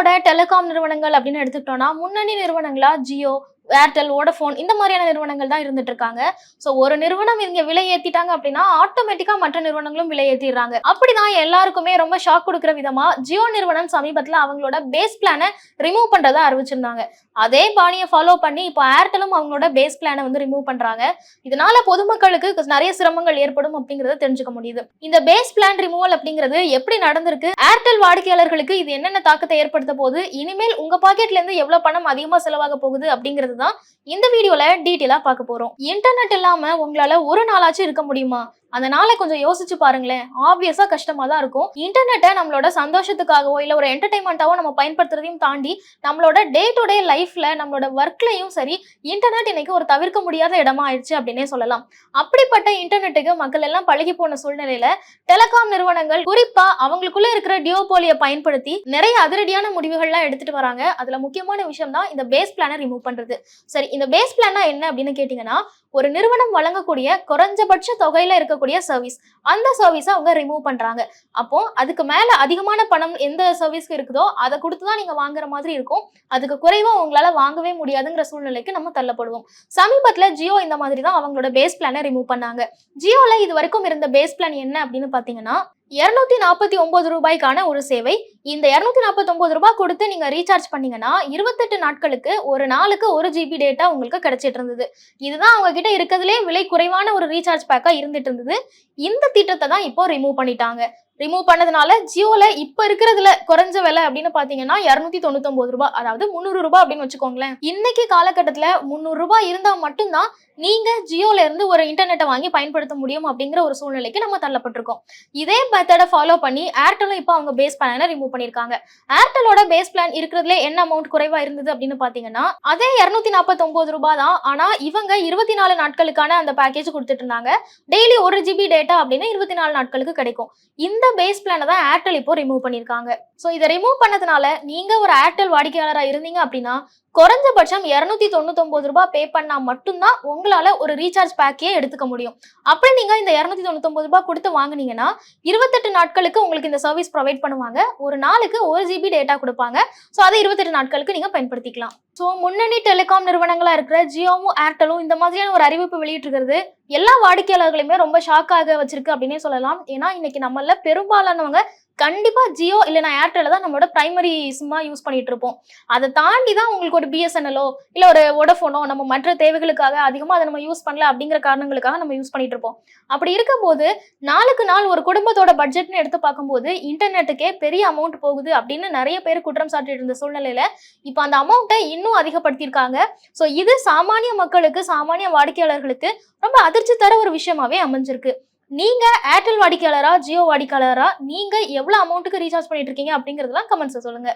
இந்தியாவோட டெலிகாம் நிறுவனங்கள் அப்படின்னு எடுத்துக்கிட்டோம்னா முன்னணி நிறுவனங்களா ஜியோ ஏர்டெல் வோடஃபோன் இந்த மாதிரியான நிறுவனங்கள் தான் இருந்துட்டு இருக்காங்க. ஸோ ஒரு நிறுவனம் இங்க விலை ஏத்திட்டாங்க அப்படின்னா ஆட்டோமேட்டிக்கா மற்ற நிறுவனங்களும் விலை ஏற்றிடுறாங்க அப்படிதான் எல்லாருக்குமே ரொம்ப ஷாக் கொடுக்குற விதமா ஜியோ நிறுவனம் சமீபத்தில் அவங்களோட பேஸ் பிளானை ரிமூவ் பண்றதா அறிவிச்சிருந்தாங்க. அதே பாணியை ஃபாலோ பண்ணி இப்போ ஏர்டெலும் அவங்களோட பேஸ் பிளானை வந்து ரிமூவ் பண்றாங்க. இதனால பொதுமக்களுக்கு நிறைய சிரமங்கள் ஏற்படும் அப்படிங்கறத தெரிஞ்சுக்க முடியுது. இந்த பேஸ் பிளான் ரிமூவல் அப்படிங்கிறது எப்படி நடந்திருக்கு? ஏர்டெல் வாடிக்கையாளர்களுக்கு இது என்னென்ன தாக்கத்தை ஏற்படுத்த போகுது? இனிமேல் உங்க பாக்கெட்ல இருந்து எவ்வளவு பணம் அதிகமா செலவாக போகுது அப்படிங்கிறது தான் இந்த வீடியோல டீட்டெயிலா பார்க்க போறோம். இன்டர்நெட் இல்லாம உங்களால ஒரு நாளாச்சும் இருக்க முடியுமா? அந்த நாளை கொஞ்சம் யோசிச்சு பாருங்களேன். ஆப்வியஸா கஷ்டமா தான் இருக்கும். இன்டர்நெட்டை நம்மளோட சந்தோஷத்துக்காகவோ இல்ல ஒரு என்டர்டைன்மெண்ட்டாவோ நம்ம பயன்படுத்துறதையும் தாண்டி நம்மளோட டே டு டே லைஃப்ல நம்மளோட ஒர்க்லயும் சரி இன்டர்நெட் இன்னைக்கு ஒரு தவிர்க்க முடியாத இடமா ஆயிடுச்சு அப்படின்னே சொல்லலாம். அப்படிப்பட்ட இன்டர்நெட்டுக்கு மக்கள் எல்லாம் பழகி போன சூழ்நிலையில டெலகாம் நிறுவனங்கள் குறிப்பா அவங்களுக்குள்ள இருக்கிற டியோபோலியை பயன்படுத்தி நிறைய அதிரடியான முடிவுகள்லாம் எடுத்துட்டு வராங்க. அதுல முக்கியமான விஷயம் தான் இந்த பேஸ் பிளானை ரிமூவ் பண்றது. சரி இந்த பேஸ் பிளானா என்ன அப்படின்னு கேட்டிங்கன்னா ஒரு நிறுவனம் வழங்கக்கூடிய குறைஞ்சபட்ச தொகையில இருக்கக்கூடிய சர்வீஸ் அந்த சர்வீஸை அவங்க ரிமூவ் பண்றாங்க. அப்போ அதுக்கு மேல அதிகமான பணம் எந்த சர்வீஸ்க்கு இருக்குதோ அதை கொடுத்து தான் நீங்க வாங்குற மாதிரி இருக்கும். அதுக்கு குறைவா உங்களால வாங்கவே முடியாதுங்கிற சூழ்நிலைக்கு நம்ம தள்ளப்படுவோம். சமீபத்துல ஜியோ இந்த மாதிரி தான் அவங்களோட பேஸ் பிளானை ரிமூவ் பண்ணாங்க. ஜியோல இது வரைக்கும் இருந்த பேஸ் பிளான் என்ன அப்படின்னு பாத்தீங்கன்னா இரநூத்தி நாற்பத்தி ஒன்பது ரூபாய்க்கான ஒரு சேவை. இந்த இரநூத்தி நாற்பத்தி ஒன்பது ரூபாய் கொடுத்து நீங்க ரீசார்ஜ் பண்ணீங்கன்னா இருபத்தெட்டு நாட்களுக்கு ஒரு நாளுக்கு ஒரு ஜிபி டேட்டா உங்களுக்கு கிடைச்சிட்டு இருந்தது. இதுதான் அவங்க கிட்ட இருக்கிறதுலே விலை குறைவான ஒரு ரீசார்ஜ் பேக்கா இருந்துட்டு இருந்தது. இந்த திட்டத்தை தான் இப்போ ரிமூவ் பண்ணிட்டாங்க. ரிமூவ் பண்ணதுனால ஜியோல இப்ப இருக்கிறதுல குறைஞ்ச விலை அப்படின்னு பாத்தீங்கன்னா இருநூத்தி தொண்ணூத்தி ரூபாய் அதாவது முந்நூறு ரூபாய் அப்படின்னு வச்சுக்கோங்களேன். இன்னைக்கு காலகட்டத்துல முந்நூறு ரூபாய் இருந்தா மட்டும்தான் நீங்க ஜியோல இருந்து ஒரு இன்டர்நெட்டை வாங்கி பயன்படுத்த முடியும் அப்படிங்கிற ஒரு சூழ்நிலைக்கு நம்ம தள்ளப்பட்டிருக்கோம். இதே மெத்தடை ஃபாலோ பண்ணி ஏர்டெலும் இப்போ அவங்க பேஸ் பிளானை ரிமூவ் பண்ணிருக்காங்க ஏர்டெலோட பேஸ் பிளான் இருக்கிறதுல என்ன அமௌண்ட் குறைவா இருந்தது அப்படின்னு பாத்தீங்கன்னா அதே இருநூத்தி நாற்பத்தி ஒன்பது ரூபாய் தான். ஆனா இவங்க இருபத்தி நாலு நாட்களுக்கான அந்த பேக்கேஜ் கொடுத்துட்டு இருந்தாங்க. டெய்லி ஒரு ஜிபி டேட்டா அப்படின்னு இருபத்தி நாலு நாட்களுக்கு கிடைக்கும். இந்த பேஸ் பிளானை தான் ஏர்டெல் இப்போ ரிமூவ் பண்ணிருக்காங்க ஸோ இதை ரிமூவ் பண்ணதுனால நீங்க ஒரு ஏர்டெல் வாடிக்கையாளரா இருந்தீங்க அப்படின்னா குறைஞ்சபட்சம் இரநூத்தி தொண்ணூத்தொன்பது ரூபாய் பே பண்ணா மட்டும்தான் உங்களால ஒரு ரீசார்ஜ் பேக்கே எடுத்துக்க முடியும். அப்படி நீங்க இந்த இரநூத்தி தொண்ணூத்தொன்பது ரூபாய் கொடுத்து வாங்குனீங்கன்னா இருபத்தெட்டு நாட்களுக்கு உங்களுக்கு இந்த சர்வீஸ் ப்ரொவைட் பண்ணுவாங்க. ஒரு நாளுக்கு ஒரு ஜிபி டேட்டா கொடுப்பாங்க. ஸோ அதை இருபத்தெட்டு நாட்களுக்கு நீங்க பயன்படுத்திக்கலாம். ஸோ முன்னணி டெலிகாம் நிறுவனங்களா இருக்கிற ஜியோவும் ஏர்டெலும் இந்த மாதிரியான ஒரு அறிவிப்பு வெளியிட்டிருக்கிறது. எல்லா வாடிக்கையாளர்களையுமே ரொம்ப ஷாக்காக வச்சிருக்கு அப்படின்னே சொல்லலாம். ஏன்னா இன்னைக்கு நம்மள பெரும்பாலானவங்க கண்டிப்பா ஜியோ இல்லைனா ஏர்டெல் தான் நம்மளோட பிரைமரி சிம்மா யூஸ் பண்ணிட்டு இருப்போம் அதை தாண்டி தான் உங்களுக்கு ஒரு பிஎஸ்என்எலோ இல்ல ஒரு வோடஃபோனோ நம்ம மற்ற தேவைகளுக்காக அதிகமா அதை நம்ம யூஸ் பண்ணல அப்படிங்கிற காரணங்களுக்காக நம்ம யூஸ் பண்ணிட்டு இருப்போம் அப்படி இருக்கும்போது நாளுக்கு நாள் ஒரு குடும்பத்தோட பட்ஜெட்னு எடுத்து பார்க்கும்போது இன்டர்நெட்டுக்கே பெரிய அமௌண்ட் போகுது அப்படின்னு நிறைய பேர் குற்றம் சாட்டிட்டு இருந்த சூழ்நிலையில இப்போ அந்த அமௌண்ட்டை இன்னும் அதிகப்படுத்தியிருக்காங்க. ஸோ இது சாமானிய மக்களுக்கு சாமானிய வாடிக்கையாளர்களுக்கு ரொம்ப அதிர்ச்சி தர ஒரு விஷயமாவே அமைஞ்சிருக்கு. நீங்க ஏர்டெல் வாடிக்கையாளரா ஜியோ வாடிக்கையாளரா நீங்க எவ்வளவு அமௌண்ட்டுக்கு ரீசார்ஜ் பண்ணிட்டு இருக்கீங்க அப்படிங்கறதெல்லாம் கமெண்ட்ஸ் சொல்லுங்க.